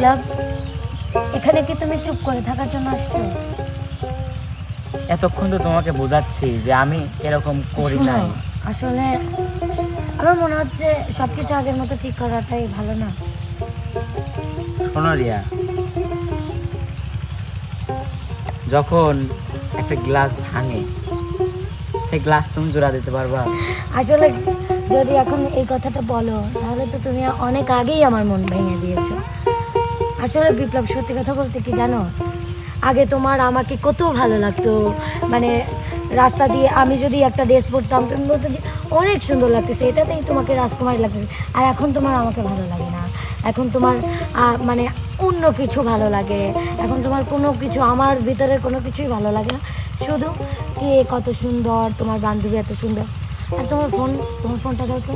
বিপ্লব এখানে কি তুমি চুপ করে থাকার জন্য আসছো? এতক্ষণ তো তোমাকে বোঝাচ্ছি যে আমি এরকম করি শোনো, নাই। আসলে আমার মনে হচ্ছে সবকিছু আগের মতো ঠিক করাটাই ভালো না। শোনো রিয়া যখন একটা গ্লাস ভাঙে সেই গ্লাস তুমি জোড়া দিতে পারবা? আসলে যদি এখন এই কথাটা বলো তাহলে তো তুমি অনেক আগেই আমার মন ভেঙে দিয়েছ। আসলে বিপ্লব সত্যি কথা বলতে কি জানো? আগে তোমার আমাকে কত ভালো লাগতো। মানে রাস্তা দিয়ে আমি যদি একটা ড্রেস পরতাম তুমি বলতো যে অনেক সুন্দর লাগতেছে এটাতেই তোমাকে রাজকুমারী লাগতেছে। আর এখন তোমার আমাকে ভালো লাগে না। এখন তোমার মানে অন্য কিছু ভালো লাগে। এখন তোমার কোনো কিছু আমার ভিতরের কোনো কিছুই ভালো লাগে না। শুধু কে কত সুন্দর তোমার বান্ধবী এত সুন্দর। আর তোমার ফোন তোমার ফোনটা দাও তো।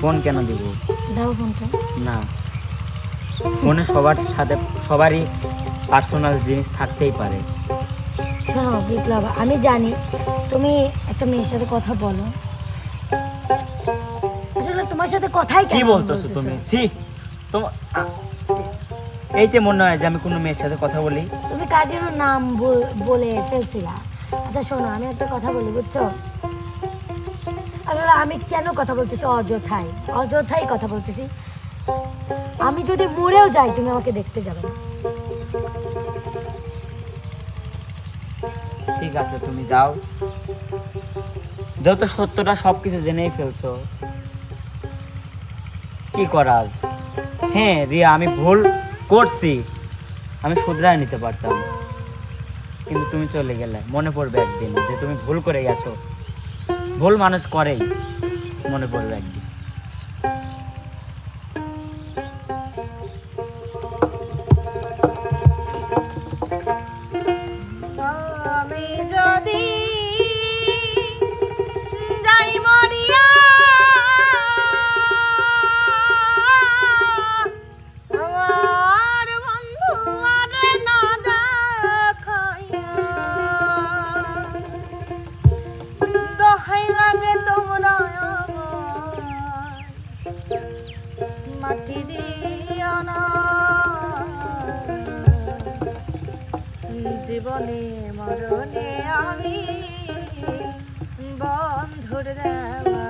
ফোন কেন দিব? দাও ফোনটা। না। ফোনে সবার সাথে সবারই পার্সোনাল জিনিস থাকতেই পারে। শোনো বিপ্লব আমি জানি তুমি একটা মেয়ের সাথে কথা বলো। আসলে তোমার সাথে কথাই কি বলতেছো? তুমি? সি তোমার এইতে মনে হয় যে আমি কোনো মেয়ের সাথে কথা বলি। তুমি কাজেরও নাম বল- বলে ফেলছিলা। আচ্ছা শোনো আমি একটা কথা বলি বুঝছ? আসলে আমি কেন কথা বলতেছি? অযথাই অযথাই কথা বলতেছি। আমি যদি মরেও যাই, তুমি আমাকে দেখতে যাবে ঠিক আছে, তুমি যাও। যত সত্যটা সবকিছু জেনেই ফেলছো। কি করার হ্যাঁ রিয়া, আমি ভুল করছি। আমি শুধরায় নিতে পারতাম। কিন্তু তুমি চলে গেলে। মনে পড়বে একদিন যে তুমি ভুল করে গেছো। ভুল মানুষ করেই, মনে পড়বে একদিন। জীবনে মরণে আমি বন্ধুর দেওয়ানা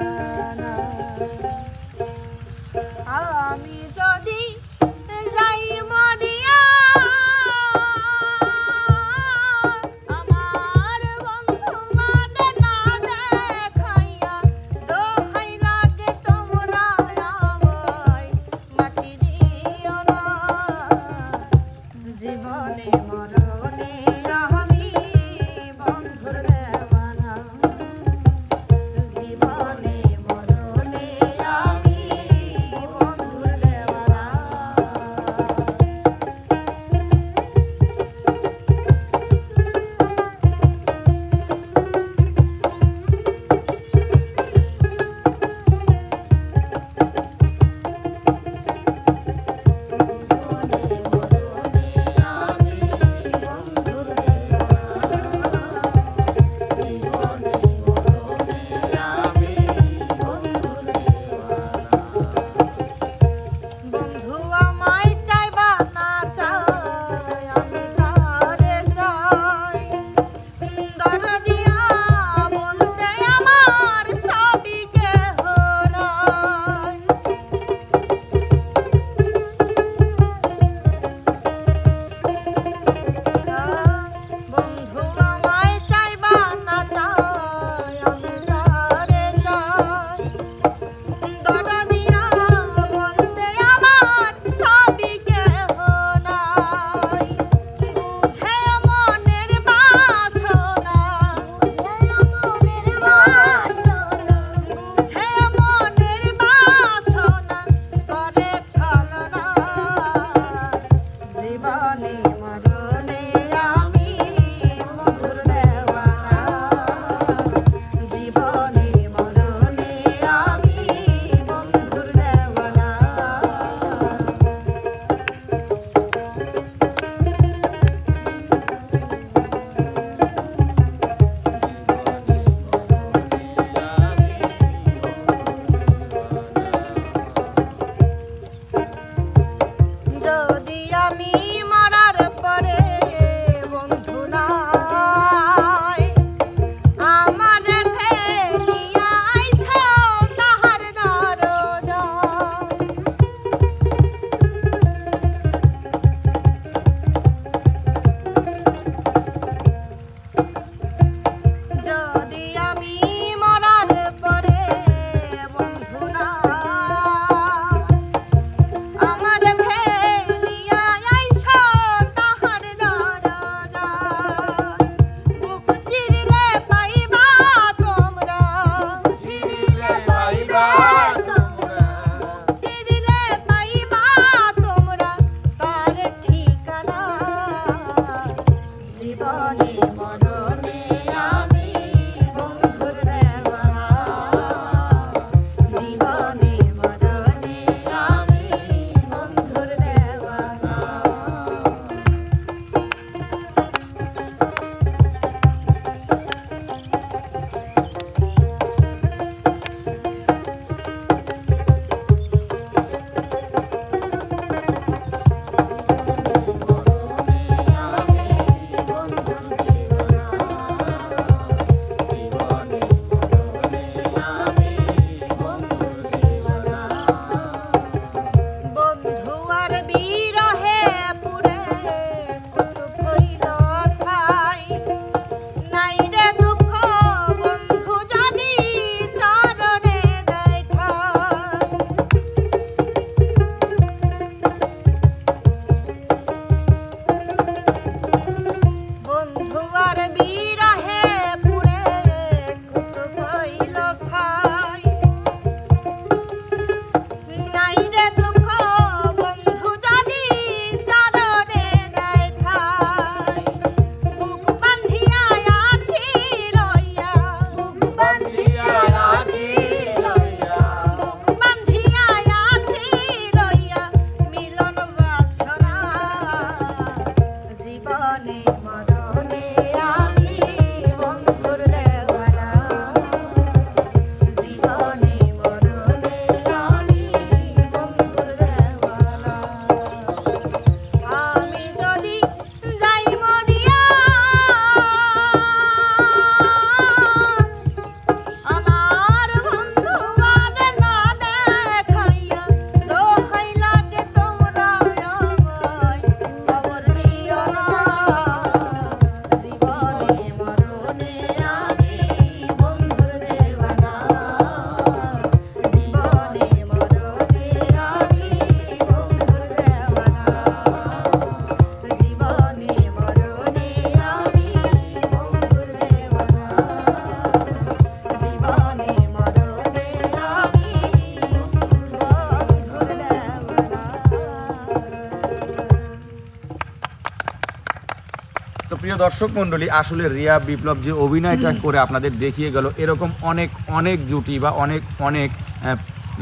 প্রিয় দর্শক মণ্ডলী আসলে রিয়া বিপ্লব যে অভিনয়টা করে আপনাদের দেখিয়ে গেল এরকম অনেক অনেক জুটি বা অনেক অনেক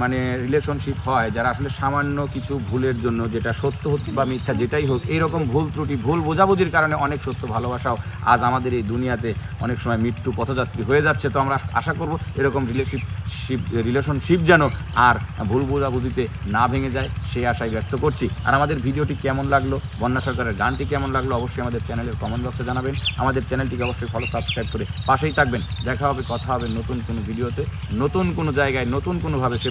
মানে রিলেশনশিপ হয়, যারা আসলে সামান্য কিছু ভুলের জন্য যেটা সত্য হোক বা মিথ্যা যেটাই হোক, এইরকম ভুল ত্রুটি, ভুল বোঝাবুঝির কারণে অনেক সত্য ভালোবাসাও আজ আমাদের এই দুনিয়াতে অনেক সময় মৃত্যু পথযাত্রী হয়ে যাচ্ছে। তো আমরা আশা করব এরকম রিলেশনশিপ রিলেশনশিপ যেন আর ভুল বোঝাবুঝিতে না ভেঙে যায়, সেই আশাই ব্যক্ত করছি। আর আমাদের ভিডিওটি কেমন লাগল, বন্যা সরকারের গানটি কেমন লাগল, অবশ্যই আমাদের চ্যানেলের কমেন্ট বক্সে জানাবেন। আমাদের চ্যানেলটিকে অবশ্যই ফলো সাবস্ক্রাইব করে পাশেই থাকবেন। দেখা হবে, কথা হবে নতুন কোনো ভিডিওতে, নতুন কোনো জায়গায়, নতুন কোনোভাবে সে